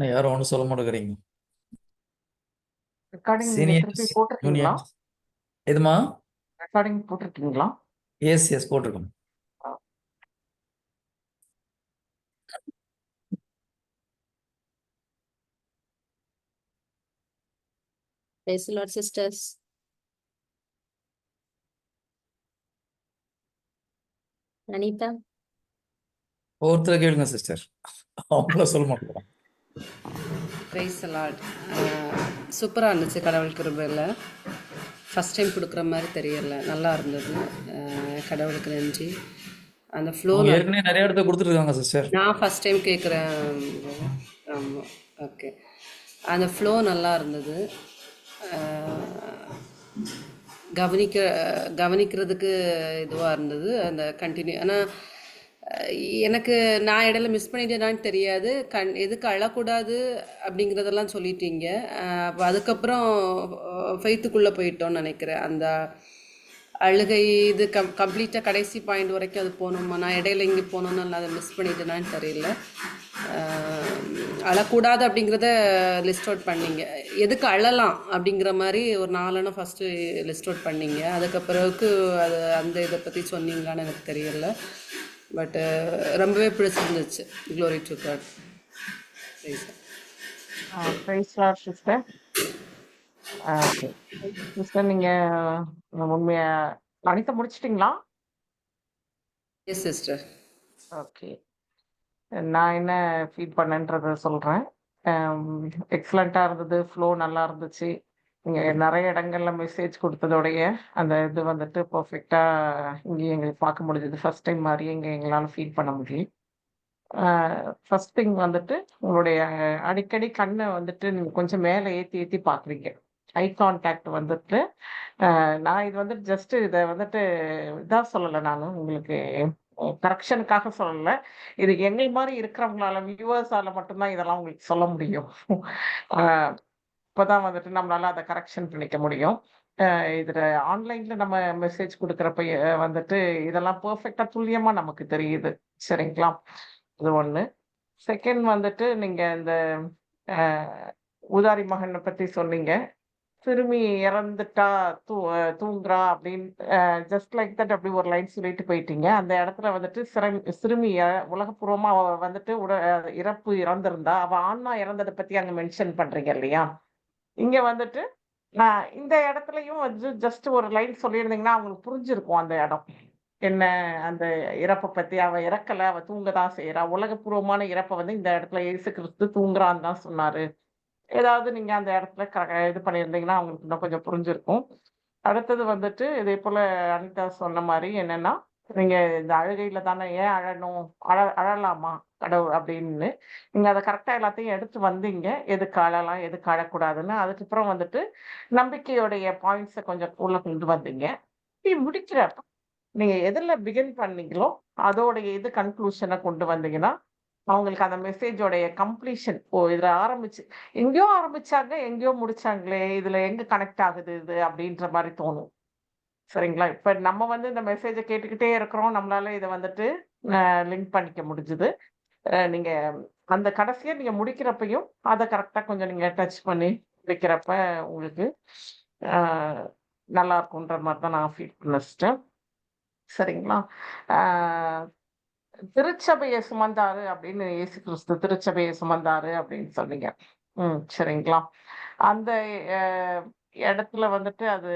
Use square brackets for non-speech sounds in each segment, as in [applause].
இன்னும் யாரும் ஒண்ணும் சொல்ல மாட்டேங்கிறீங்க. ரெக்கார்டிங் சீனியர்ஸ், போட்டிருக்கீங்களா? எதும்மா? ரெக்கார்டிங் போட்டிருக்கீங்களா? எஸ், எஸ் போட்டிருக்கோம். Praise the Lord, sisters. Anita, ஒவ்வொருத்தர கேளுங்க சிஸ்டர். அவங்கள சொல்ல மாட்டேங்கிறாங்க. ப்ரைஸ் லார்ட் சூப்பராக இருந்துச்சு கடவுள் கிருபையில். ஃபஸ்ட் டைம் கொடுக்குற மாதிரி தெரியல. நல்லா இருந்தது. அஹ் கடவுளுக்கு நன்றி. அந்த ஃப்ளோ ஏற்கனவே நிறைய இடத்த கொடுத்துருக்காங்க சிஸ்டர். நான் ஃபஸ்ட் டைம் கேட்குறேன் ஆமாம் ஓகே அந்த ஃப்ளோ நல்லா இருந்தது. அஹ் கவனிக்க கவனிக்கிறதுக்கு இதுவாக இருந்தது. அந்த கண்டினியூ ஆனால் எனக்கு நான் இடையில மிஸ் பண்ணிட்டேனான்னு தெரியாது. கண் எதுக்கு அழக்கூடாது அப்படிங்கிறதெல்லாம் சொல்லிட்டீங்க. அப்போ அதுக்கப்புறம் ஃபெய்த்துக்குள்ளே போயிட்டோம்னு நினைக்கிறேன். அந்த அழுகை இது கம் கம்ப்ளீட்டாக கடைசி பாயிண்ட் வரைக்கும் அது போகணுமா நான் இடையில இங்கே போகணுன்னு அதை மிஸ் பண்ணிட்டேனான்னு தெரியல. அழக்கூடாது அப்படிங்கிறத லிஸ்ட் அவுட் பண்ணிங்க. எதுக்கு அழலாம் அப்படிங்கிற மாதிரி ஒரு நாலெண்ணம் ஃபஸ்ட்டு லிஸ்ட் அவுட் பண்ணீங்க. அதுக்கப்புறவுக்கு அது அந்த இதை பற்றி சொன்னீங்களான்னு எனக்கு தெரியல. பட்டு ரொம்பவே பிடிச்சிருந்துச்சு glory to God praise Lord sister. Okay. Sister நீங்க உண்மையா கணித்த முடிச்சிட்டீங்களா? Yes sister okay. நான் என்ன ஃபீட் பண்ணேன்றத சொல்றேன். எக்ஸலண்ட்டாக இருந்தது. ஃப்ளோ நல்லா இருந்துச்சு. நீங்கள் நிறைய இடங்கள்ல மெசேஜ் கொடுத்ததோடைய அந்த இது வந்துட்டு பர்ஃபெக்டாக இங்கே எங்களுக்கு பார்க்க முடிஞ்சது. ஃபர்ஸ்ட் டைம் மாதிரியே இங்கே எங்களால் ஃபீல் பண்ண முடியும். ஃபர்ஸ்ட் திங் வந்துட்டு உங்களுடைய அடிக்கடி கண்ணை வந்துட்டு நீங்கள் கொஞ்சம் மேலே ஏற்றி ஏற்றி பார்க்குறீங்க. ஐ கான்டாக்ட் வந்துட்டு நான் இது வந்துட்டு ஜஸ்ட் இதை வந்துட்டு இதாக சொல்லலை நான் உங்களுக்கு கரெக்ஷனுக்காக சொல்லலை. இது எங்கள் மாதிரி இருக்கிறவங்களால வியூவர்ஸால மட்டும்தான் இதெல்லாம் உங்களுக்கு சொல்ல முடியும். அஹ், வந்துட்டு நம்மளால அதை கரெக்ஷன் பண்ணிக்க முடியும். இதில் இதுல ஆன்லைன்ல நம்ம மெசேஜ் கொடுக்குறப்ப வந்துட்டு இதெல்லாம் பெர்ஃபெக்டா துல்லியமா நமக்கு தெரியுது. சரிங்களா? இது ஒண்ணு. செகண்ட் வந்துட்டு நீங்க இந்த உதாரி மகனை பத்தி சொன்னீங்க. சிறுமி இறந்துட்டா தூ தூங்குறா அப்படின்னு ஜஸ்ட் லைக் தட் அப்படி ஒரு லைன் சொல்லிட்டு போயிட்டீங்க. அந்த இடத்துல வந்துட்டு சிறுமி சிறுமிய உலகப்பூர்வமா அவ வந்துட்டு உட இறப்பு இறந்திருந்தா அவ ஆன்மா இறந்ததை பத்தி அங்க மென்ஷன் பண்றீங்க இல்லையா? இங்க வந்துட்டு நான் இந்த இடத்துலயும் வந்து ஜஸ்ட் ஒரு லைன் சொல்லியிருந்தீங்கன்னா அவங்களுக்கு புரிஞ்சிருக்கும் அந்த இடம். என்ன அந்த இறப்பை பத்தி அவ இறக்கல அவ தூங்கதான் செய்யறா. உலகப்பூர்வமான இறப்பை வந்து இந்த இடத்துல இயேசு கிறிஸ்து தூங்குறான்னு தான் சொன்னாரு. ஏதாவது நீங்க அந்த இடத்துல க இது பண்ணியிருந்தீங்கன்னா அவங்களுக்கு இன்னும் கொஞ்சம் புரிஞ்சிருக்கும். அடுத்தது வந்துட்டு இதே போல அனிதா சொன்ன மாதிரி என்னன்னா நீங்க இந்த அழுகையில தானே ஏன் அழணும்? அழ அழலாமா கடவுள் அப்படின்னு. நீங்க அதை கரெக்டா எல்லாத்தையும் எடுத்து வந்தீங்க. எதுக்கு அழலாம்? எதுக்கு அழக்கூடாதுன்னு. அதுக்கப்புறம் வந்துட்டு நம்பிக்கையோடைய பாயிண்ட்ஸை கொஞ்சம் உள்ள கொண்டு வந்தீங்க. இப்படி முடிக்கிறப்ப நீங்க எதுல பிகின் பண்ணீங்களோ அதோடைய இது கன்க்ளூஷனை கொண்டு வந்தீங்கன்னா அவங்களுக்கு அந்த மெசேஜோடைய கம்ப்ளீஷன் ஓ இதில் ஆரம்பிச்சு எங்கேயோ ஆரம்பிச்சாங்க எங்கேயோ முடிச்சாங்களே இதில் எங்க கனெக்ட் ஆகுது இது அப்படின்ற மாதிரி தோணும். சரிங்களா? இப்ப நம்ம வந்து இந்த மெசேஜை கேட்டுக்கிட்டே இருக்கிறோம். நம்மளால இதை வந்துட்டு லிங்க் பண்ணிக்க முடிஞ்சுது. நீங்க அந்த கடைசியை நீங்க முடிக்கிறப்பையும் அதை கரெக்டா கொஞ்சம் நீங்க டச் பண்ணி முடிக்கிறப்ப உங்களுக்கு நல்லா இருக்கும்ன்ற மாதிரி தான் நான் ஃபீல் பண்ண சிஸ்டர் சரிங்களா? திருச்சபையை சுமந்தாரு அப்படின்னு இயேசு கிறிஸ்து திருச்சபையை சுமந்தாரு அப்படின்னு சொன்னீங்க. ம் சரிங்களா? அந்த இடத்துல வந்துட்டு அது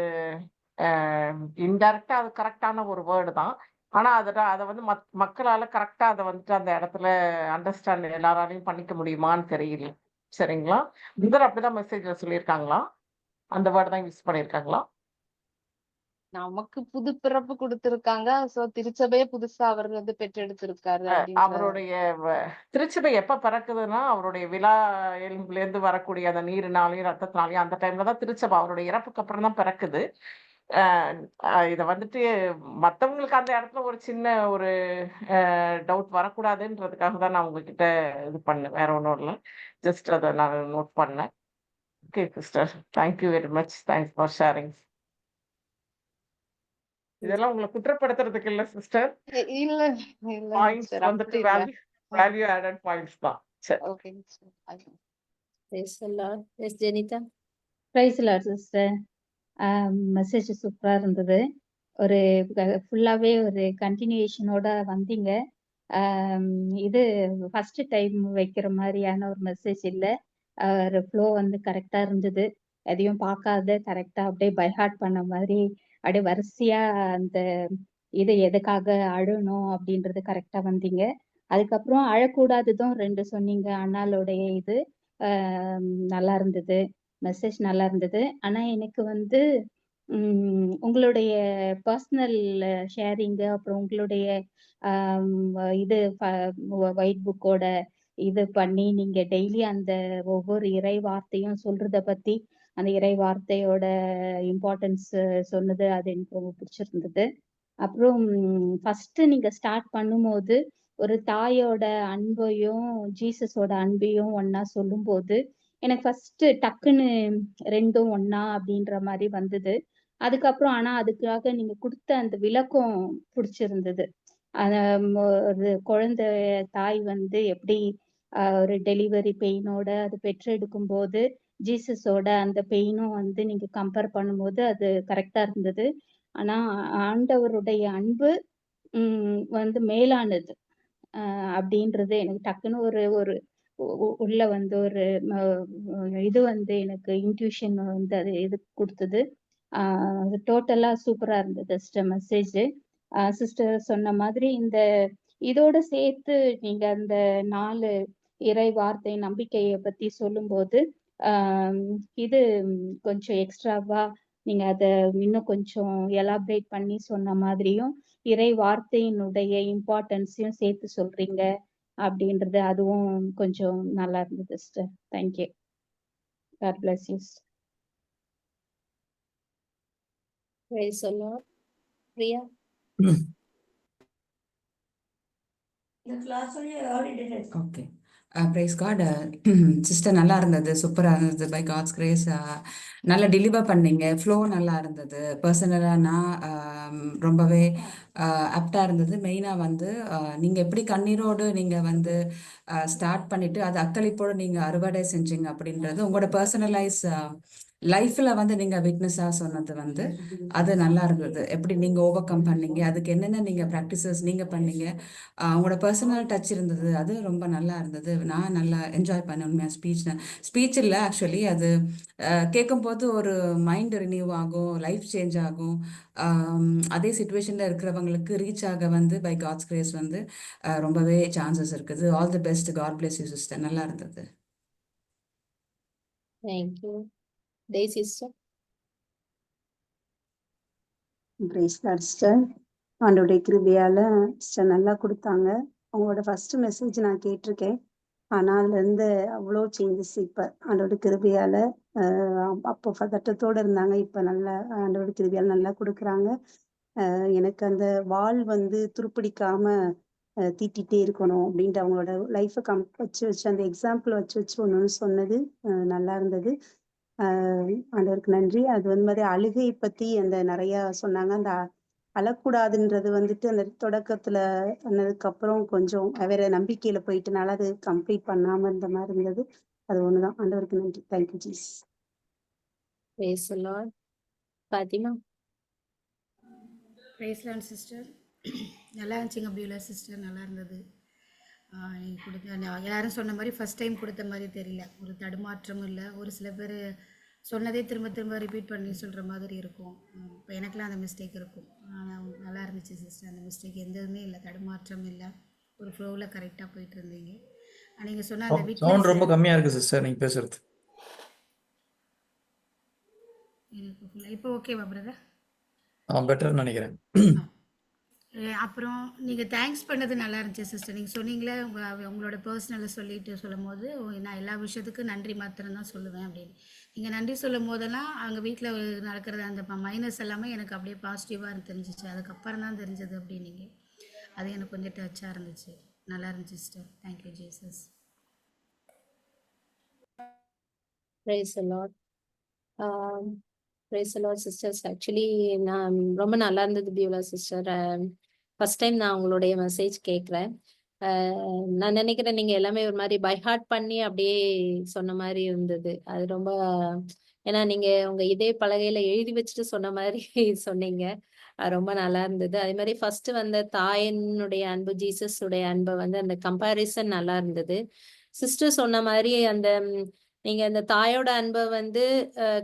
இன்டைரக்டா அது கரெக்டான ஒரு வேர்டு தான். ஆனா அதோட அதை வந்து மத் மக்களால கரெக்டா அதை வந்துட்டு அந்த இடத்துல அண்டர்ஸ்டாண்ட் எல்லாராலையும் பண்ணிக்க முடியுமான்னு தெரியல. சரிங்களா? புதர் அப்படிதான் மெசேஜ்ல சொல்லியிருக்காங்களா? அந்த வேர்டு தான் யூஸ் பண்ணியிருக்காங்களா? நமக்கு புது பிறப்பு கொடுத்திருக்காங்க. சோ திருச்சபையை புதுசா அவர் வந்து பெற்றெடுத்திருக்காரு அவருடைய திருச்சபை எப்ப பிறக்குதுன்னா அவருடைய விழா எலும்புல இருந்து வரக்கூடிய அந்த நீரினாலையும் ரத்தத்தினாலையும் அந்த டைம்ல தான் திருச்சபை அவருடைய இறப்புக்கு அப்புறம் தான் பிறக்குது. இதை வந்துட்டு மத்தவங்களுக்கு அந்த இடத்துல ஒரு சின்ன ஒரு டவுட் வரக்கூடாதுன்றதுக்காக தான் நான் உங்ககிட்ட இது பண்ணேன். வேற ஒன்றும் இல்லை. ஜஸ்ட் அதை நான் நோட் பண்ணேன். Okay sister thank you very much thanks for sharing இதெல்லாம் உங்களை குற்றப்படுத்துறதுக்கு இல்ல சிஸ்டர் இல்ல இல்ல பாயிண்ட்ஸ் வந்துட்டு வேல்யூ வேல்யூ ஆடட் பாயிண்ட்ஸ் தான். சரி. Okay. Yes, Janita. Praise Lord sister message சூப்பராக இருந்தது. ஒரு ஃபுல்லாகவே ஒரு கண்டினியூஷனோட வந்தீங்க. இது ஃபர்ஸ்ட் டைம் வைக்கிற மாதிரியான ஒரு மெசேஜ் இல்லை. ஒரு ஃப்ளோ வந்து கரெக்டாக இருந்தது. எதையும் பார்க்காத கரெக்டாக அப்படியே பைஹார்ட் பண்ண மாதிரி அப்படியே வரிசையாக அந்த இது எதுக்காக அழணும் அப்படின்றது கரெக்டாக வந்தீங்க. அதுக்கப்புறம் அழக்கூடாததும் ரெண்டு சொன்னீங்க. அண்ணாளுடைய இது நல்லா இருந்தது. மெசேஜ் நல்லா இருந்தது ஆனா எனக்கு வந்து உங்களுடைய பர்சனல் ஷேரிங்கு அப்புறம் உங்களுடைய இது ஒயிட் புக்கோட இது பண்ணி நீங்க டெய்லி அந்த ஒவ்வொரு இறை வார்த்தையும் சொல்றத பத்தி அந்த இறை வார்த்தையோட இம்பார்ட்டன்ஸ் சொன்னது அது எனக்கு ரொம்ப பிடிச்சிருந்தது. அப்புறம் ஃபர்ஸ்ட் நீங்க ஸ்டார்ட் பண்ணும்போது ஒரு தாயோட அன்பையும் ஜீசஸோட அன்பையும் ஒன்னா சொல்லும்போது எனக்கு ஃபர்ஸ்ட் டக்குன்னு ரெண்டும் ஒன்னா அப்படின்ற மாதிரி வந்தது. அதுக்கப்புறம் ஆனா அதுக்காக நீங்க கொடுத்த அந்த விளக்கம் பிடிச்சிருந்தது. ஒரு குழந்தை தாய் வந்து எப்படி ஒரு டெலிவரி பெயினோட அது பெற்றெடுக்கும் போது ஜீசஸோட அந்த பெயினும் வந்து நீங்க கம்பேர் பண்ணும்போது அது கரெக்டா இருந்தது. ஆனா ஆண்டவருடைய அன்பு உம் வந்து மேலானது. அப்படின்றது எனக்கு டக்குன்னு ஒரு ஒரு உள்ள வந்து ஒரு இது வந்து எனக்கு இன்ட்யூஷன் வந்து அது இது கொடுத்தது. டோட்டலாக சூப்பராக இருந்தது சிஸ்டர் மெசேஜ் சிஸ்டர் சொன்ன மாதிரி இந்த இதோட சேர்த்து நீங்க அந்த நாலு இறை வார்த்தை நம்பிக்கையை பத்தி சொல்லும்போது இது கொஞ்சம் எக்ஸ்ட்ராவா நீங்க அதை இன்னும் கொஞ்சம் எலாபரேட் பண்ணி சொன்ன மாதிரியும் இறை வார்த்தையினுடைய இம்பார்ட்டன்ஸையும் சேர்த்து சொல்றீங்க. அப்படின்றது அதுவும் கொஞ்சம் நல்லா இருந்தது sister thank you God bless you the Lord. Priya. Okay praise God sister நல்லா இருந்தது. சூப்பராக இருந்தது. பை காட்ஸ் கிரேஸ் நல்லா டெலிவர் பண்ணீங்க. ஃப்ளோ நல்லா இருந்தது. பர்சனலாக நான் um, ரொம்பவே uh, அப்டாக இருந்தது. மெயினாக வந்து uh, நீங்கள் எப்படி கண்ணீரோடு நீங்கள் வந்து uh, ஸ்டார்ட் பண்ணிவிட்டு அது அக்களிப்போடு நீங்கள் அறுவடை செஞ்சீங்க அப்படின்றது உங்களோட பர்சனலைஸ் லைஃப்பில் வந்து நீங்க விட்னஸா சொன்னது வந்து அது நல்லா இருந்தது. எப்படி நீங்க ஓவர் கம் பண்ணீங்க? அதுக்கு என்னென்ன நீங்கள் ப்ராக்டிசஸ் நீங்கள் பண்ணீங்க? அவங்களோட பர்சனல் டச் இருந்தது. அது ரொம்ப நல்லா இருந்தது. நான் நல்லா என்ஜாய் பண்ணேன் உண்மையாக ஸ்பீச் ஸ்பீச் இல்லை ஆக்சுவலி அது கேட்கும்போது ஒரு மைண்ட் ரினியூ ஆகும் லைஃப் சேஞ்ச் ஆகும். அதே சுச்சுவேஷனில் இருக்கிறவங்களுக்கு ரீச் ஆக வந்து பை காட்ஸ் கிரேஸ் வந்து ரொம்பவே சான்சஸ் இருக்குது. All the best God bless you sister நல்லா இருந்தது. Thank you you. Daisy sister. Sister ஆண்டோடைய கிருபையால சிஸ்டர் நல்லா கொடுத்தாங்க. அவங்களோட ஃபர்ஸ்ட் மெசேஜ் நான் கேட்டிருக்கேன். ஆனா அதுல இருந்து அவ்வளோ சேஞ்சஸ் இப்ப ஆண்டோட கிருபையால அப்போ பதட்டத்தோட இருந்தாங்க. இப்ப நல்லா ஆண்டோட கிருபியால் நல்லா கொடுக்குறாங்க. எனக்கு அந்த வால் வந்து துருப்பிடிக்காம தீட்டிகிட்டே தீட்டிட்டே இருக்கணும் அப்படின்ட்டு அவங்களோட லைஃப்பை கம் வச்சு வச்சு அந்த எக்ஸாம்பிள் வச்சு வச்சு ஒன்று ஒன்று சொன்னது நல்லா இருந்தது. ஆண்டவருக்கு நன்றி. அது வந்து மாதிரி அழுகை பத்தி அந்த நிறைய சொன்னாங்க. அந்த அழக்கூடாதுன்றது வந்துட்டு அந்த தொடக்கத்துல பண்ணதுக்கு அப்புறம் கொஞ்சம் வேற நம்பிக்கையில போயிட்டனால அது கம்ப்ளீட் பண்ணாம இருந்த மாதிரி இருந்தது. அது ஒண்ணுதான். ஆண்டவருக்கு நன்றி. Thank you Jesus. Fatima. Praise the Lord sister நல்லா இருந்துச்சுங்க பியூலர் சிஸ்டர் நல்லா இருந்தது. ஆஹ் நீங்க கொடுத்த எல்லாரும் சொன்ன மாதிரி ஃபர்ஸ்ட் டைம் கொடுத்த மாதிரி தெரியல. ஒரு தடுமாற்றமும் இல்லை. ஒரு சில பேர் சொன்னதே திரும்ப திரும்ப ரிப்பீட் பண்ணி சொல்கிற மாதிரி இருக்கும். இப்போ எனக்குலாம் அந்த மிஸ்டேக் இருக்கும். ஆனால் நல்லா இருந்துச்சு சிஸ்டர் அந்த மிஸ்டேக் எந்த இதுவுமே இல்லை. தடுமாற்றம் இல்லை. ஒரு ஃப்ளோவில் கரெக்டாக போயிட்டு இருந்தீங்க. நீங்கள் சொன்ன அந்த சவுண்ட் ரொம்ப விட்னஸ் கம்மியா இருக்கு சிஸ்டர் நீங்க பேசுறது. எனக்கு இப்போ ஓகேவா பிரதர் பெட்டர்னு நினைக்கிறேன். அப்புறம் நீங்கள் தேங்க்ஸ் பண்ணது நல்லா இருந்துச்சு சிஸ்டர் நீங்கள் சொன்னீங்களே உங்க- உங்களோட பர்சனலை சொல்லிட்டு சொல்லும் போது நான் எல்லா விஷயத்துக்கும் நன்றி மாத்திரம் தான் சொல்லுவேன் அப்படின்னு. நீங்கள் நன்றி சொல்லும் போதெல்லாம் அங்கே வீட்டில் நடக்கிறது அந்த மைனஸ் எல்லாமே எனக்கு அப்படியே பாசிட்டிவாக தெரிஞ்சிச்சு. அதுக்கப்புறம் தான் தெரிஞ்சது அப்படின்னீங்க. அது எனக்கு கொஞ்சம் டச்சாக இருந்துச்சு. நல்லா இருந்துச்சு sister thank you Jesus praise Lord Lord. Sisters actually நான் ரொம்ப நல்லா இருந்தது பியூலா சிஸ்டர். ஃபர்ஸ்ட் டைம் நான் உங்களுடைய மெசேஜ் கேட்குறேன். நான் நினைக்கிறேன் நீங்கள் எல்லாமே ஒரு மாதிரி பை ஹார்ட் பண்ணி அப்படியே சொன்ன மாதிரி இருந்தது அது ரொம்ப ஏன்னா நீங்கள் உங்கள் இதே பலகையில் எழுதி வச்சுட்டு சொன்ன மாதிரி [laughs] சொன்னீங்க அது ரொம்ப நல்லா இருந்தது அதே மாதிரி ஃபர்ஸ்ட் வந்த தாயினுடைய அன்பு ஜீசஸ் உடைய அன்பை வந்து அந்த கம்பேரிசன் நல்லா இருந்தது சிஸ்டர் சொன்ன மாதிரி அந்த நீங்க அந்த தாயோட அன்பை வந்து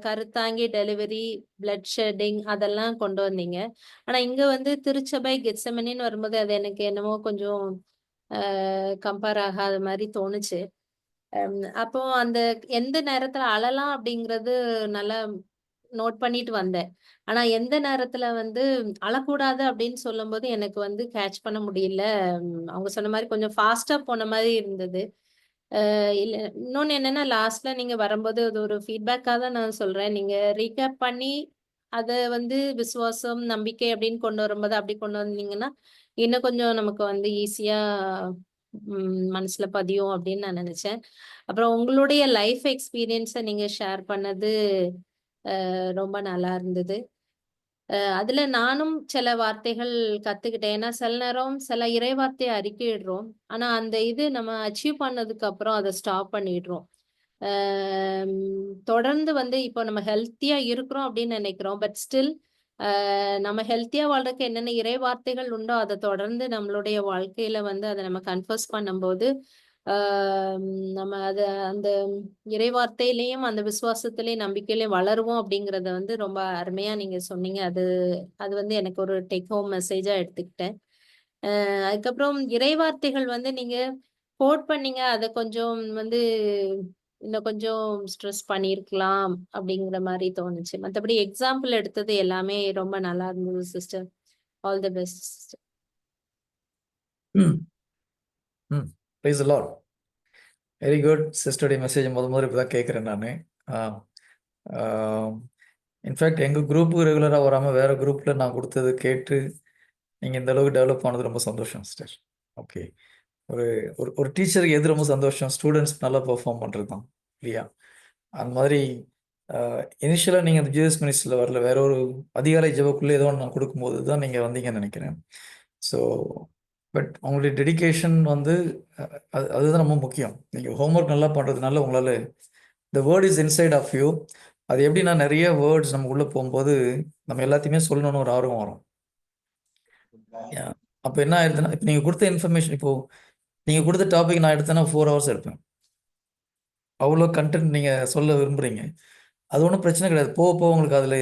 கருத்தாங்கி டெலிவரி பிளட் ஷெட்டிங் அதெல்லாம் கொண்டு வந்தீங்க. ஆனா இங்க வந்து திருச்சபை கெட்சமனின்னு வரும்போது அது எனக்கு என்னமோ கொஞ்சம் கம்பேர் ஆகாத மாதிரி தோணுச்சு. அப்போ அந்த எந்த நேரத்துல அழலாம் அப்படிங்கிறது நல்லா நோட் பண்ணிட்டு வந்தேன். ஆனா எந்த நேரத்துல வந்து அழக்கூடாது அப்படின்னு சொல்லும்போது எனக்கு வந்து கேட்ச் பண்ண முடியல. அவங்க சொன்ன மாதிரி கொஞ்சம் ஃபாஸ்டா போன மாதிரி இருந்தது. இல்லை இன்னொன்று என்னன்னா லாஸ்ட்ல நீங்க வரும்போது அது ஒரு ஃபீட்பேக்காக தான் நான் சொல்றேன். நீங்க ரீகேப் பண்ணி அதை வந்து விசுவாசம் நம்பிக்கை அப்படின்னு கொண்டு வரும்போது அப்படி கொண்டு வந்தீங்கன்னா இன்னும் கொஞ்சம் நமக்கு வந்து ஈஸியா மனசுல பதியும் அப்படின்னு நான் நினைச்சேன். அப்புறம் உங்களுடைய லைஃப் எக்ஸ்பீரியன்ஸை நீங்க ஷேர் பண்ணது ரொம்ப நல்லா இருந்தது. அதுல நானும் சில வார்த்தைகள் கத்துக்கிட்டேன். ஏன்னா சில நேரம் சில இறை வார்த்தையை அறிக்கையிடுறோம். ஆனா அந்த இது நம்ம அச்சீவ் பண்ணதுக்கு அப்புறம் அதை ஸ்டாப் பண்ணிடுறோம். தொடர்ந்து வந்து இப்போ நம்ம ஹெல்த்தியா இருக்கிறோம் அப்படின்னு நினைக்கிறோம். பட் ஸ்டில் நம்ம ஹெல்த்தியா வாழ்றதுக்கு என்னென்ன இறை வார்த்தைகள் உண்டோ அதை தொடர்ந்து நம்மளுடைய வாழ்க்கையில வந்து அதை நம்ம கன்ஃபர்ஸ் பண்ணும்போது நம்ம அதை அந்த இறைவார்த்தையிலையும் அந்த விசுவாசத்திலையும் நம்பிக்கையிலையும் வளருவோம் அப்படிங்கறத வந்து ரொம்ப அருமையா நீங்க சொன்னீங்க. அது அது வந்து எனக்கு ஒரு டேக் ஹோம் மெசேஜா எடுத்துக்கிட்டேன். ஆஹ் அதுக்கப்புறம் இறைவார்த்தைகள் வந்து நீங்க கோட் பண்ணீங்க. அதை கொஞ்சம் வந்து இன்னும் கொஞ்சம் ஸ்ட்ரெஸ் பண்ணியிருக்கலாம் அப்படிங்கிற மாதிரி தோணுச்சு. மற்றபடி எக்ஸாம்பிள் எடுத்தது எல்லாமே ரொம்ப நல்லா இருந்தது sister all the best sister hmm. Hmm. Praise Lord very good சிஸ்டருடைய message முத முதல்ல இப்போ தான் கேட்குறேன் நான். இன்ஃபேக்ட் எங்கள் குரூப்பு ரெகுலராக வராமல் வேறு குரூப்பில் நான் கொடுத்தது கேட்டு நீங்கள் இந்த அளவுக்கு டெவலப் ஆனது ரொம்ப சந்தோஷம் சிஸ்டர் ஓகே ஒரு ஒரு ஒரு டீச்சருக்கு எது ரொம்ப சந்தோஷம்? ஸ்டூடெண்ட்ஸ் நல்லா பெர்ஃபார்ம் பண்ணுறது தான் இல்லையா? அந்த மாதிரி இனிஷியலாக நீங்கள் அந்த ஜிஎஸ் மினிஸ்டரில் வரல வேற ஒரு அதிகாலை ஜபக்குள்ளே ஏதோ ஒன்று நான் கொடுக்கும்போது தான் நீங்கள் வந்தீங்கன்னு நினைக்கிறேன். ஸோ பட் உங்களுடைய டெடிகேஷன் வந்து அது அதுதான் ரொம்ப முக்கியம். நீங்கள் ஹோம்ஒர்க் நல்லா பண்ணுறதுனால உங்களால் the word is inside of you அது எப்படின்னா நிறைய வேர்ட்ஸ் நம்ம உள்ளே போகும்போது நம்ம எல்லாத்தையுமே சொல்லணும்னு ஒரு ஆர்வம் வரும். அப்போ என்ன ஆயிடுதுன்னா இப்போ நீங்கள் கொடுத்த இன்ஃபர்மேஷன் இப்போ நீங்கள் கொடுத்த டாபிக் நான் எடுத்தேன்னா ஃபோர் ஹவர்ஸ் எடுப்பேன். அவ்வளோ கண்டென்ட் நீங்கள் சொல்ல விரும்புகிறீங்க அது ஒன்றும் பிரச்சனை கிடையாது. போக போக உங்களுக்கு அதில்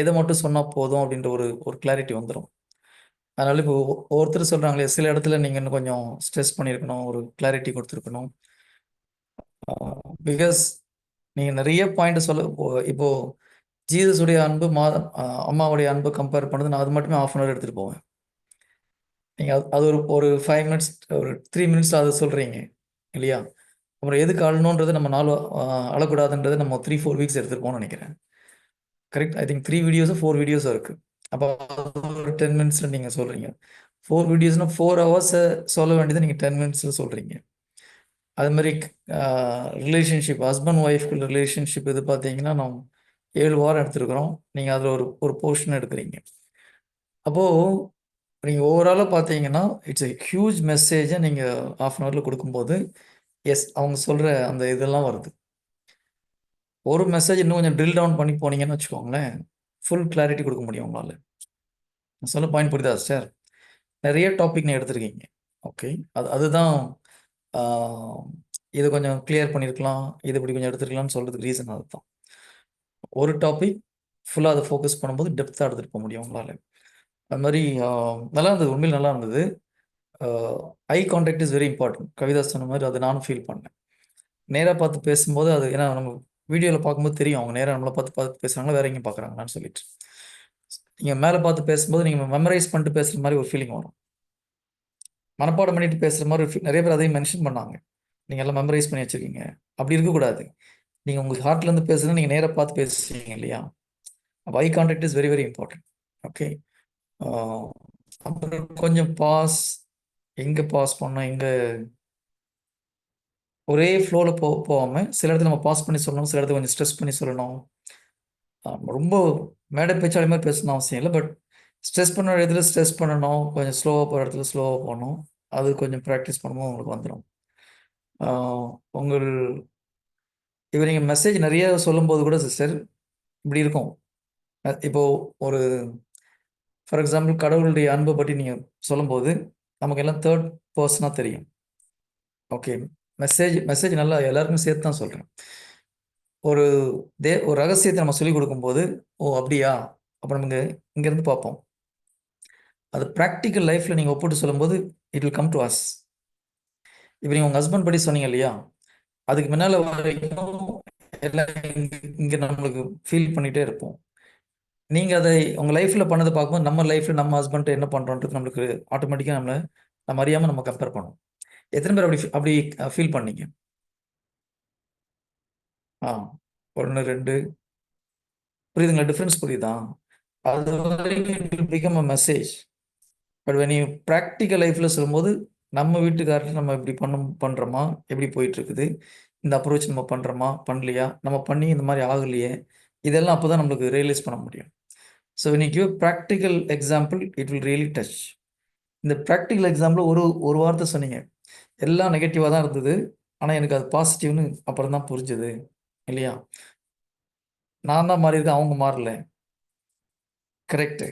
எதை மட்டும் சொன்னால் போதும் அப்படின்ற ஒரு ஒரு கிளாரிட்டி வந்துடும் அதனால இப்போ ஒருத்தர் ஒவ்வொருத்தர் சொல்கிறாங்களே சில இடத்துல நீங்கள் இன்னும் கொஞ்சம் ஸ்ட்ரெஸ் பண்ணியிருக்கணும் ஒரு கிளாரிட்டி கொடுத்துருக்கணும். பிகாஸ் நீங்கள் நிறைய பாயிண்ட் சொல்ல இப்போ- ஜீசஸுடைய அன்பு மா அம்மாவுடைய அன்பு கம்பேர் பண்ணது நான் அது மட்டுமே ஆஃப் அன் ஹவர் எடுத்துகிட்டு போவேன். நீங்கள் அது அது ஒரு ஒரு ஃபைவ் மினிட்ஸ் ஒரு த்ரீ மினிட்ஸ் அதை சொல்கிறீங்க இல்லையா? அப்புறம் எதுக்கு அழணுன்றது நம்ம நாலு அழக்கூடாதுன்றது நம்ம த்ரீ ஃபோர் வீக்ஸ் எடுத்துருப்போம்னு நினைக்கிறேன். கரெக்ட் ஐ திங்க் த்ரீ வீடியோஸும் ஃபோர் வீடியோஸும் இருக்குது அப்போ ஒரு டென் மினிட்ஸில் நீங்கள் சொல்கிறீங்க ஃபோர் வீடியோஸ்னால் ஃபோர் ஹவர்ஸை சொல்ல வேண்டியதை நீங்கள் டென் மினிட்ஸில் சொல்கிறீங்க அது மாதிரி ரிலேஷன்ஷிப் ஹஸ்பண்ட் ஒய்ஃப்க்கு ரிலேஷன்ஷிப் இது பார்த்தீங்கன்னா நம்ம ஏழு வாரம் எடுத்துருக்குறோம். நீங்கள் அதில் ஒரு ஒரு போர்ஷன் எடுக்கிறீங்க. அப்போது நீங்கள் ஓவராலாக பார்த்தீங்கன்னா இட்ஸ் எ ஹியூஜ் மெசேஜை நீங்கள் ஆஃப் அன் ஹவரில் கொடுக்கும்போது எஸ் அவங்க சொல்கிற அந்த இதெல்லாம் வருது. ஒரு மெசேஜ் இன்னும் கொஞ்சம் ட்ரில் டவுன் பண்ணி போனீங்கன்னு வச்சுக்கோங்களேன். ஃபுல் கிளாரிட்டி கொடுக்க முடியும் உங்களால். நான் சொல்ல பாயிண்ட் புரியுதா சார் நிறைய டாபிக் நீ எடுத்திருக்கீங்க. ஓகே அது அதுதான் இது இதை கொஞ்சம் கிளியர் பண்ணியிருக்கலாம் இது இப்படி கொஞ்சம் எடுத்துருக்கலாம்னு சொல்கிறதுக்கு ரீசன் அதுதான். ஒரு டாபிக் ஃபுல்லாக அதை ஃபோக்கஸ் பண்ணும்போது டெப்த்தாக எடுத்துகிட்டு போக முடியும் உங்களால். அது மாதிரி நல்லா இருந்தது. உண்மையில் நல்லா இருந்தது. Eye contact is very important Kavitha சொன்ன மாதிரி அதை நானும் ஃபீல் பண்ணேன். நேராக பார்த்து பேசும்போது அது ஏன்னா நம்ம வீடியோவில் பார்க்கும்போது தெரியும். அவங்க நேராக நம்மளை பார்த்து பார்த்து பேசுகிறாங்களா வேற எங்கேயும் பார்க்குறாங்களான்னு சொல்லிட்டு. நீங்கள் மேலே பார்த்து பேசும்போது நீங்கள் மெமரைஸ் பண்ணிட்டு பேசுகிற மாதிரி ஒரு ஃபீலிங் வரும். மனப்பாடம் பண்ணிட்டு பேசுகிற மாதிரி ஒரு நிறைய பேர் அதையும் மென்ஷன் பண்ணாங்க. நீங்கள் எல்லாம் மெமரைஸ் பண்ணி வச்சுருக்கீங்க. அப்படி இருக்கக்கூடாது. நீங்கள் உங்கள் ஹார்ட்லேருந்து பேசுறது நீங்கள் நேராக பார்த்து பேசுறீங்க இல்லையா? அப்போ eye contact is very very important okay அப்புறம் கொஞ்சம் பாஸ் எங்கே பாஸ் பண்ணோம்? எங்கே ஒரே ஃப்ளோவில் போ போகாமல் சில இடத்துல நம்ம பாஸ் பண்ணி சொல்லணும் சில இடத்துல கொஞ்சம் ஸ்ட்ரெஸ் பண்ணி சொல்லணும். ரொம்ப மேடை பேச்சாளி மாதிரி பேசணும் அவசியம் இல்லை பட் ஸ்ட்ரெஸ் பண்ணுற இடத்துல ஸ்ட்ரெஸ் பண்ணணும். கொஞ்சம் ஸ்லோவாக போகிற இடத்துல ஸ்லோவாக போகணும். அது கொஞ்சம் ப்ராக்டிஸ் பண்ணும்போது உங்களுக்கு வந்துடும். உங்கள் இப்போ நீங்கள் மெசேஜ் நிறைய சொல்லும்போது கூட சிஸ்டர் இப்படி இருக்கும். இப்போது ஒரு ஃபார் எக்ஸாம்பிள் கடவுளுடைய அன்பை பற்றி நீங்கள் சொல்லும்போது நமக்கு எல்லாம் தேர்ட் பர்சனாக தெரியும். ஓகே மெசேஜ் மெசேஜ் நல்லா எல்லாருக்கும் சேர்த்து தான் சொல்கிறேன் ஒரு தே ஒரு ரகசியத்தை நம்ம சொல்லிக் கொடுக்கும்போது ஓ அப்படியா? அப்போ நமக்கு இங்கேருந்து பார்ப்போம். அது ப்ராக்டிக்கல் லைஃப்பில் நீங்கள் ஒப்பிட்டு சொல்லும்போது it will come to us இப்போ நீங்கள் உங்கள் ஹஸ்பண்ட் படி சொன்னீங்க இல்லையா? அதுக்கு முன்னால் வரைக்கும் எல்லாம் இங்கே நம்மளுக்கு ஃபீல் பண்ணிகிட்டே இருப்போம். நீங்கள் அதை உங்கள் லைஃப்பில் பண்ணதை பார்க்கும்போது நம்ம லைஃப்பில் நம்ம ஹஸ்பண்ட் என்ன பண்ணுறோன்றது நம்மளுக்கு ஆட்டோமேட்டிக்காக நம்மளை நம்ம அறியாமல் நம்ம கம்பேர் பண்ணுவோம். எத்தனை பேர் அப்படி அப்படி ஃபீல் பண்ணீங்க? ஆ ஒன்று ரெண்டு. புரியுதுங்களா? டிஃப்ரென்ஸ் புரியுதா? அது வரைக்கும் become a message but when you practical லைஃப்பில் சொல்லும்போது நம்ம வீட்டுக்காரர்கிட்ட நம்ம இப்படி பண்ண பண்ணுறோமா எப்படி போயிட்டு இருக்குது இந்த அப்ரோச் நம்ம பண்ணுறோமா பண்ணலையா? நம்ம பண்ணி இந்த மாதிரி ஆகலையே? இதெல்லாம் அப்போ தான் நம்மளுக்கு ரியலைஸ் பண்ண முடியும். ஸோ இன்னைக்கு practical example it will really touch இந்த ப்ராக்டிக்கல் எக்ஸாம்பிள் ஒரு ஒரு வார்த்தை சொன்னீங்க. எல்லாம் நெகட்டிவாக தான் இருந்தது. ஆனால் எனக்கு அது பாசிட்டிவ்னு அப்புறம் தான் புரிஞ்சுது. இல்லையா? நான் தான் மாறி இருக்கேன் அவங்க மாறல. கரெக்டு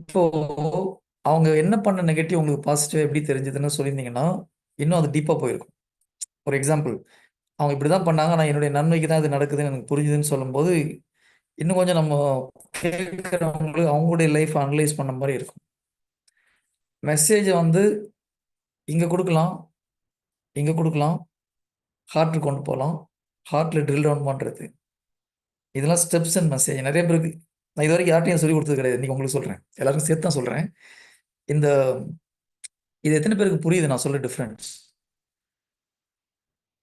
இப்போ அவங்க என்ன பண்ண நெகட்டிவ் உங்களுக்கு பாசிட்டிவ் எப்படி தெரிஞ்சதுன்னு சொல்லியிருந்தீங்கன்னா இன்னும் அது டீப்பாக போயிருக்கும். ஒரு எக்ஸாம்பிள் அவங்க இப்படி தான் பண்ணாங்க நான் என்னுடைய நன்மைக்கு தான் இது நடக்குதுன்னு எனக்கு புரிஞ்சுதுன்னு சொல்லும்போது இன்னும் கொஞ்சம் நம்ம கேட்குறவங்களுக்கு அவங்களுடைய லைஃப் அனலைஸ் பண்ண மாதிரி இருக்கும். மெசேஜை வந்து இங்கே கொடுக்கலாம். இங்கே கொடுக்கலாம். ஹார்ட் கொண்டு போகலாம் ஹார்ட்டில் ட்ரில் டவுன் பண்ணுறது இதெல்லாம் ஸ்டெப்ஸ் அண்ட் மெசேஜ் நிறைய பேருக்கு நான் இது வரைக்கும் யார்ட்டையும் சொல்லி கொடுத்தது கிடையாது. இன்றைக்கி உங்களுக்கு சொல்கிறேன் எல்லாருக்கும் சேர்த்து தான் சொல்கிறேன் இந்த இது எத்தனை பேருக்கு புரியுது? நான் சொல்ல டிஃப்ரென்ஸ்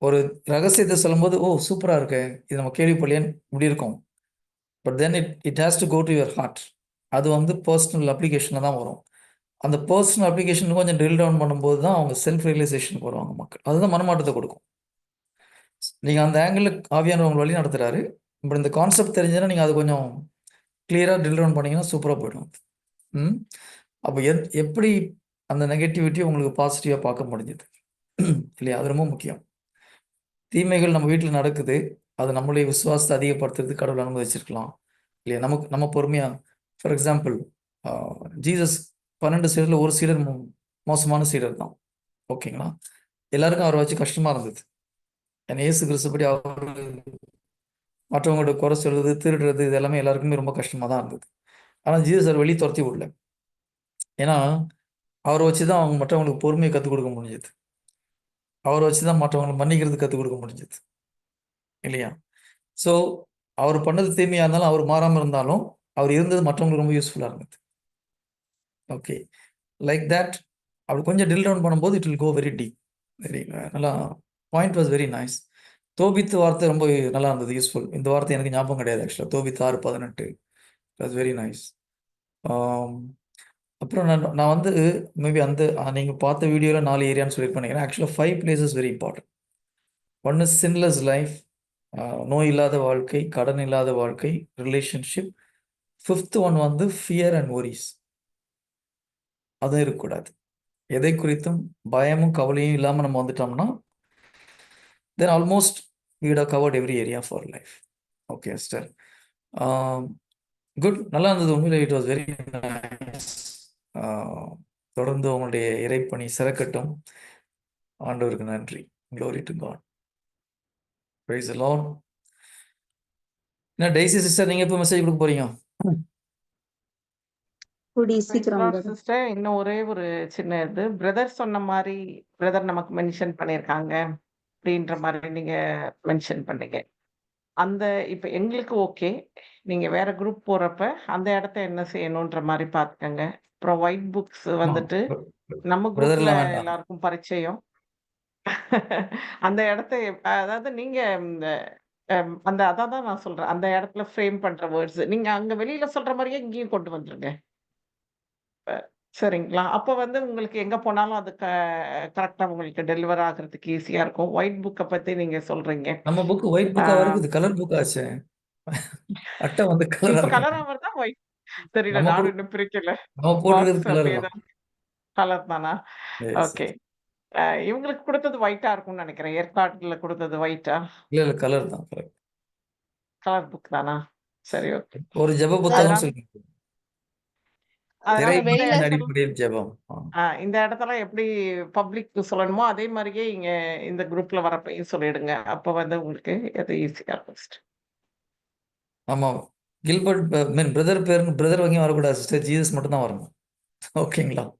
ஒரு ரகசியத்தை சொல்லும்போது ஓ சூப்பராக இருக்கு. இது நம்ம கேள்விப்படலையேன்னு இப்படி இருக்கும். But then it it has to go to your heart அது வந்து பர்சனல் அப்ளிகேஷனில் தான் வரும். அந்த பர்சனல் அப்ளிகேஷன் கொஞ்சம் ட்ரில் டவுன் பண்ணும்போது தான் அவங்க செல்ஃப் ரியலைசேஷனுக்கு வருவாங்க மக்கள் அதுதான் மனமாட்டத்தை கொடுக்கும். நீங்கள் அந்த ஆங்கிளில் ஆவியான உங்களை வழி நடத்துகிறாரு இப்போ இந்த கான்செப்ட் தெரிஞ்சதுன்னா நீங்கள் அது கொஞ்சம் கிளியராக ட்ரில் டவுன் பண்ணிங்கன்னா சூப்பராக போயிடும். ம்? அப்போ எத் எப்படி அந்த நெகட்டிவிட்டி உங்களுக்கு பாசிட்டிவாக பார்க்க முடிஞ்சுது? இல்லையா? அது ரொம்ப முக்கியம். தீமைகள் நம்ம வீட்டில் நடக்குது. அது நம்மளுடைய விசுவாசத்தை அதிகப்படுத்துறதுக்கு கடவுள் அனுமதிச்சிருக்கலாம். இல்லையா? நமக்கு நம்ம பொறுமையாக ஃபார் எக்ஸாம்பிள் ஜீசஸ் பன்னெண்டு சீடரில் ஒரு சீடர் மோசமான சீடர் தான். ஓகேங்களா? எல்லாருக்கும் அவரை வச்சு கஷ்டமாக இருந்தது. ஏன்னா இயேசு கிறிஸ்துபடி அவர் மற்றவங்களோட குறை சொல்றது திருடுறது இது எல்லாமே எல்லாருக்குமே ரொம்ப கஷ்டமாக தான் இருந்தது. ஆனால் ஜீசஸ் அவர் வெளியே துரத்தி விடல. ஏன்னா அவரை வச்சு தான் அவங்க மற்றவங்களுக்கு பொறுமையை கற்றுக் கொடுக்க முடிஞ்சது. அவரை வச்சு தான் மற்றவங்களை மன்னிக்கிறது கற்றுக் கொடுக்க முடிஞ்சது. இல்லையா? ஸோ அவர் பண்ணது தீமையாக இருந்தாலும் அவர் மாறாமல் இருந்தாலும் அவர் இருந்தது மற்றவங்களுக்கு ரொம்ப யூஸ்ஃபுல்லாக இருந்தது. ஓகே லைக் தட் அப்படி கொஞ்சம் டில் டவுன் பண்ணும்போது it will go very deep very நல்லா point was very nice Tobit வார்த்தை ரொம்ப நல்லா இருந்தது யூஸ்ஃபுல் இந்த வார்த்தை எனக்கு ஞாபகம் கிடையாது ஆக்சுவலாக தோபித்து ஆறு பதினெட்டு. வாஸ் வெரி நைஸ் அப்புறம் நான் நான் வந்து மேபி அந்த நீங்கள் பார்த்த வீடியோவில் நாலு ஏரியான்னு சொல்லியிருப்பேன் ஆக்சுவலாக ஃபைவ் பிளேசஸ் வெரி இம்பார்ட்டன்ட் ஒன்று சின்லெஸ் லைஃப் நோய் இல்லாத வாழ்க்கை கடன் இல்லாத வாழ்க்கை ரிலேஷன்ஷிப் ஃபிஃப்த் ஒன் வந்து ஃபியர் அண்ட் ஒரிஸ் அதுவும் இருக்கக்கூடாது. எதை குறித்தும் பயமும் கவலையும் இல்லாமல் நம்ம வந்துட்டோம்னா தென் ஆல்மோஸ்ட் வீடா covered every area for life okay sister good நல்லா இருந்தது. உண்மையில் இட் வாஸ் வெரி தொடர்ந்து உங்களுடைய இறைப்பணி சிறக்கட்டும். ஆண்டவருக்கு நன்றி. Glory to God praise Lord என்ன டெய்ஸி சிஸ்டர் நீங்கள் எப்போ மெசேஜ் கொடுக்க போறீங்க? சீக்கிரம். சிஸ்டர் இன்னும் ஒரே ஒரு சின்ன இது. பிரதர் சொன்ன மாதிரி பிரதர் நமக்கு மென்ஷன் பண்ணியிருக்காங்க. அப்படின்ற மாதிரி நீங்க மென்ஷன் பண்ணீங்க. அந்த இப்ப எங்களுக்கு ஓகே நீங்க வேற குரூப் போறப்ப அந்த இடத்த என்ன செய்யணும்ன்ற மாதிரி பாத்துக்கங்க அப்புறம் ஒயிட் புக்ஸ் வந்துட்டு நம்ம குரூப்ல வேண்டாம். எல்லாருக்கும் பரிச்சயம். அந்த இடத்த எப்- அதாவது நீங்க இந்த அம், அந்த அதான் தான் நான் சொல்றேன். அந்த இடத்துல ஃப்ரேம் பண்ற வேர்ட்ஸ் நீங்க அங்க வெளியில சொல்ற மாதிரியே இங்கேயும் கொண்டு வந்துருங்க. சரிங்களா அப்போ வந்து உங்களுக்கு எங்க போனாலும் அது கரெக்டா உங்களுக்கு டெலிவர் ஆகுறதுக்கு ஈஸியா இருக்கும் ஒயிட் புக்கை பத்தி நீங்க சொல்றீங்க நம்ம புக் ஒயிட் புக்கா இருக்குது கலர் புக் ஆச்சு அட்டை வந்து கலரா கலரா வருதா ஒயிட் தெரியல கொடு- இன்னும் பிரிக்கல கலர் தான் தான் தானா? ஓகே. இவங்களுக்கு குடுத்தது ஒயிட்டா இருக்கும்னு நெனைக்கிறேன். ஏற்காடுல குடுத்தது ஒயிட்டா? இல்ல, இல்ல. கலர் தான். கலர் புக் தானா? சரி ஓகே. ஒரு ஜெப. அதனால திரை இந்த இடத்துல எப்படி பப்ளிக் சொல்லணுமோ, அதே மாரியே இங்க இந்த குரூப்ல வரப்பயும் சொல்லிடுங்க. அப்ப வந்து உங்களுக்கு அது ஈஸியா இருக்கும். ஆமா. கில்பர்ட் மீன் பிரதர் பேருன்னு பிரதர் வகையும் வரக்கூடாது சிஸ்டர். ஜீசஸ் மட்டும் தான் வரணும். ஓகேங்களா?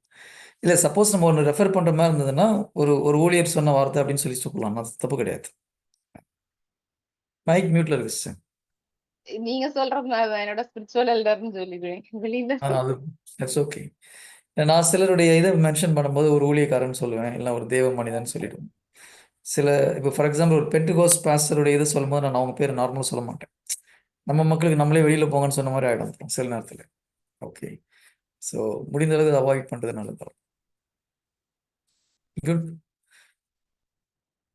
இல்ல சப்போஸ் நம்ம ஒண்ணு ரெஃபர் பண்ற மாரி இருந்ததுன்னா, ஒரு ஒரு ஊழியர் சொன்ன வார்த்தை அப்படின்னு சொல்லி சொல்லலாம். அது தப்பு கிடையாது. மைக் மியூட்ல இருக்கு சிஸ்டர். நீங்க சொல்றதுனால தான் என்னோட ஸ்பிரிச்சுவல் எல்டர்ன்னு சொல்லிடுவேன். வெளியில ஆ அது இட்ஸ் ஓகே. நான் சிலருடைய இத மென்ஷன் பண்ணும்போது ஒரு ஊழியக்காரன்னு சொல்லுவேன். இல்ல ஒரு தேவ மனிதன்னு சொல்லிடுவேன். சில இப்போ ஃபார் எக்ஸாம்பிள் ஒரு பென்டெகோஸ்ட் பாஸ்டருடைய இது சொல்லும்போது நான் அவங்க பேர் நார்மலா சொல்ல மாட்டேன். நம்ம மக்களுக்கு நம்மளே வெளியில போங்கன்னு சொன்ன ஆயிடும் அப்புறம் சில நேரத்துல. ஓகே. ஸோ முடிந்த அளவு அத அவாய்ட் பண்றது நல்லது. குட்.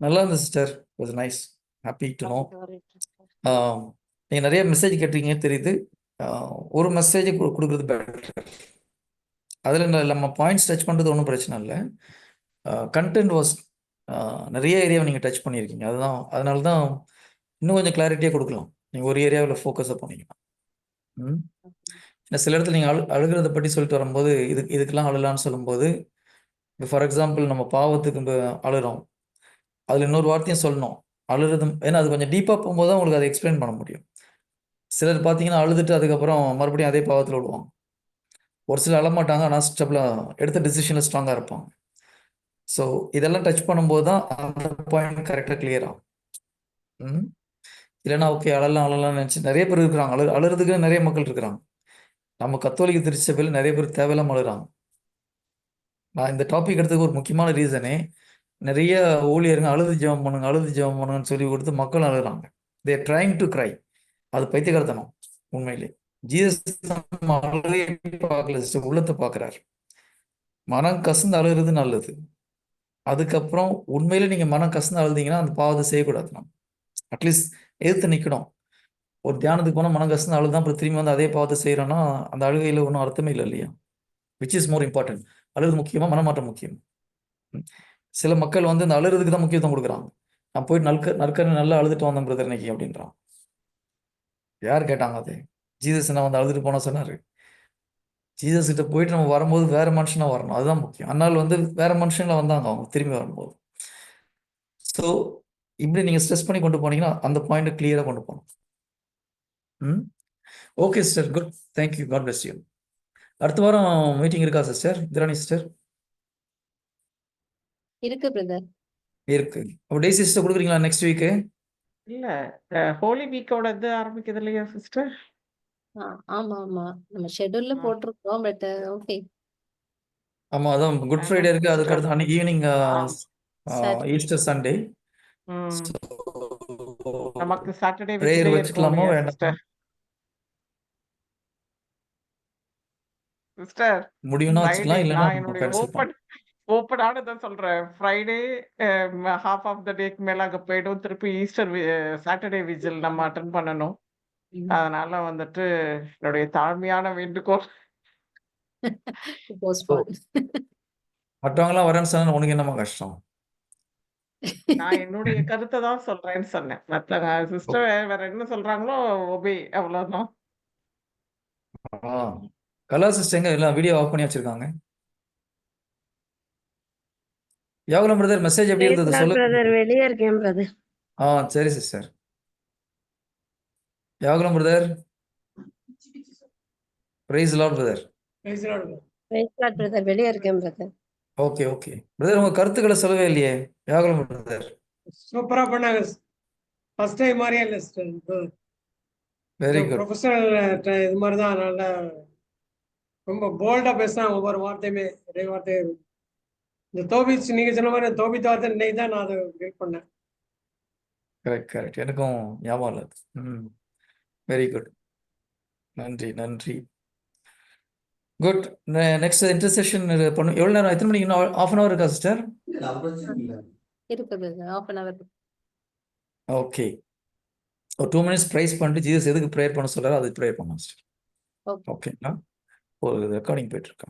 நல்லா இருந்தது sister. Was nice. Happy to know. நீங்கள் நிறைய மெசேஜ் கேட்டிருக்கீங்க தெரியுது. ஒரு மெசேஜ் கொடுக்குறது பெட்டர். அதில் நம்ம பாயிண்ட்ஸ் டச் பண்ணுறது ஒன்றும் பிரச்சனை இல்லை கண்டென்ட் கன்டென்ட் வாஸ் நிறைய ஏரியாவை நீங்கள் டச் பண்ணியிருக்கீங்க. அதுதான் அதனால தான் இன்னும் கொஞ்சம் கிளாரிட்டியாக கொடுக்கலாம் நீங்கள் ஒரு ஏரியாவில் ஃபோக்கஸை போனீங்கன்னா. ம். ஏன்னா சில இடத்துல நீங்கள் அழு அழுகுறத பற்றி சொல்லிட்டு வரும்போது, இது இதுக்கெல்லாம் அழலான்னு சொல்லும்போது, இப்போ ஃபார் எக்ஸாம்பிள் நம்ம பாவத்துக்கு அழுகிறோம் அதில் இன்னொரு வார்த்தையும் சொல்லணும். அழுறதும் ஏன்னா அது கொஞ்சம் டீப்பாக போகும்போது தான் உங்களுக்கு அதை எக்ஸ்பிளைன் பண்ண முடியும். சிலர் பார்த்தீங்கன்னா, அழுதுட்டு அதுக்கப்புறம் மறுபடியும் அதே பாவத்தில் விடுவாங்க ஒரு சிலர் அழமாட்டாங்க. ஆனால் ஸ்டெப்பில் எடுத்த டிசிஷனில் ஸ்ட்ராங்காக இருப்பாங்க. ஸோ இதெல்லாம் டச் பண்ணும்போது தான் அந்த பாயிண்ட் கரெக்டாக கிளியர் ஆகும். ம். ஓகே அழலாம் அழலாம்னு நினச்சி நிறைய பேர் இருக்கிறாங்க. அழு அழுறதுக்கு நிறைய மக்கள் இருக்கிறாங்க. நம்ம கத்தோலிக்க திருச்சபையில நிறைய பேர் தேவையில்லாமல் அழுகிறாங்க நான் இந்த டாபிக் எடுத்ததுக்கு ஒரு முக்கியமான ரீசனே, நிறைய ஊழியருங்க அழுது ஜெபம் பண்ணுங்க, அழுது ஜெபம் பண்ணுங்கன்னு சொல்லிக் கொடுத்து மக்கள் அழுகிறாங்க தே ட்ரைங் டு க்ரை அது பைத்தியக்காரத்தனம் உண்மையிலே. ஜீசஸ் பார்க்கல சிஸ்டர். உள்ளத்தை பார்க்குறாரு. மனம் கசந்து அழுகுறது நல்லது. அதுக்கப்புறம் உண்மையிலே நீங்க மனம் கசந்து அழுந்தீங்கன்னா அந்த பாவத்தை செய்யக்கூடாது நம்ம. அட்லீஸ்ட் எதிர்த்து நிற்கணும் ஒரு தியானத்துக்கு போனால் மனம் கசந்து அழுதான் அப்புறம் திரும்பி வந்து அதே பாவத்தை செய்றோம்னா, அந்த அழுகையில் ஒன்றும் அர்த்தமே இல்லை இல்லையா? Which is more important. அழுது முக்கியமா? மனமாற்றம் முக்கியம். சில மக்கள் வந்து இந்த அழுறதுக்கு தான் முக்கியத்துவம் கொடுக்குறாங்க நான் போயிட்டு நல்க நற்கரை நல்லா அழுதுட்டு வந்தேன் பிரதர் இன்னைக்கு அப்படின்றான். யார் கேட்டாங்க அது? ஜீசஸ் என்ன வந்து அழுதுட்டு போனா சொன்னாரு? ஜீசஸ் கிட்ட போயிட்டு நம்ம வரும்போது வேற மனுஷனா வரணும். அதுதான் முக்கியம். அந்நாள் வந்து வேற மனுஷங்களா வந்தாங்க அவங்க திரும்பி வரும்போது. ஸோ இப்படி நீங்க ஸ்ட்ரெஸ் பண்ணி கொண்டு போனீங்கன்னா, அந்த பாயிண்ட்ட கிளியரா கொண்டு போணும். ம். Okay sister. Good. Thank you. God bless you. அடுத்த வாரம் மீட்டிங் இருக்கா சிஸ்டர்? இந்திராணி சிஸ்டர்? இருக்கு பிரதர். இருக்கு. அப்ப டெய்ஸி சிஸ்டர் குடுக்குறீங்களா நெக்ஸ்ட் வீக்கு? இல்ல. ஹோலி வீக்கோட இது ஆரம்பிக்குது இல்லையா சிஸ்டர்? ஆ ஆமா, ஆமா. நம்ம ஷெட்யூல்ல. போட்டிருக்கோம். But okay. ஆமா. அதான் குட் ஃப்ரைடே இருக்கு. அதுக்கு அடுத்து அன்னைக்கு ஈவினிங் சாட்டர்டே. Easter Sunday. நமக்கு சாட்டர்டே பிரேயர் வச்சுக்கலாமா இல்லையா வேண்டாமா? சிஸ்டர்? சிஸ்டர் முடியும்னா வச்சுக்கலாம். இல்லன்னா நான் நம்ம என்னுடைய ஓப்பன் பண்ணலாம். ஓப்பனானத சொல்றேன். Friday a half of the டேக்கு மேல அங்க போயிடும். திருப்பி ஈஸ்டர் வி சாட்டர்டே விஜில் நம்ம அட்டெண்ட் பண்ணணும். அதனால வந்துட்டு என்னுடைய தாழ்மையான வேண்டுகோள். மற்றவங்கலாம் வரேன்னு சொன்னா உனக்கு என்னம்மா கஷ்டம்? நான் என்னுடைய கருத்த தான் சொல்றேன்னு சொன்னேன். ஓ. சிஸ்டர் வேற என்ன சொல்றாங்களோ ஒபே அவ்வளோதான். ஆ. கலா சிஸ்டர் எங்க எல்லாம் வீடியோ ஆஃப் பண்ணி வச்சிருக்காங்க. யாகுலம் பிரதர் மெசேஜ் எப்படி இருந்தது? பிரதர் சொல்லுங்க. வெளியே இருக்கேன் பிரதர் ஆ சரி sister. யாகுலம் brother. Praise Lord brother. Brother வெளியே இருக்கேன் பிரதர் ஓகே, ஓகே. பிரதர் உங்க கருத்துக்கள சொல்லவே இல்லையே! யாகுலம் பிரதர். சூப்பரா பண்ணாங்க ஃபர்ஸ்ட் டைம் மாதிரியே இல்லை சிஸ்டர் வெரி குட். ப்ரொஃபஷனல் இது மாதிரி தான் நல்லா ரொம்ப போல்டா பேசுனாங்க ஒவ்வொரு வார்த்தையுமே ஒரே வார்த்தை இந்த தோபிச் நீங்க சொன்ன மாதிரி தோபித் வார்த்தை இன்னைக்கு தான் நான் அதை ஃபீல் பண்ணேன் கரெக்ட், கரெக்ட். எனக்கும் ஞாபகம் இல்ல அது. ம். Very good. நன்றி, நன்றி. குட். நெ நெக்ஸ்ட் இன்டர்செஷன் இது பண்ணு எவ்வளோ நேரம் எத்தன மணிக்கு இன்னும் ஹாஃப் அன் ஹவர் இருக்கா சிஸ்டர்? இருக்கு brother. Half an hour. Okay. ஒரு 2 மினிட்ஸ் பிரைஸ் பண்ணிட்டு ஜீசஸ் எதுக்கு பிரேயர் பண்ண சொல்றாரோ அதுக்கு பிரேயர் பண்ணலாம் சிஸ்டர். ஓகே. ஓகேங்களா? ஒரு ரெக்கார்டிங் போயிட்டு இருக்கு.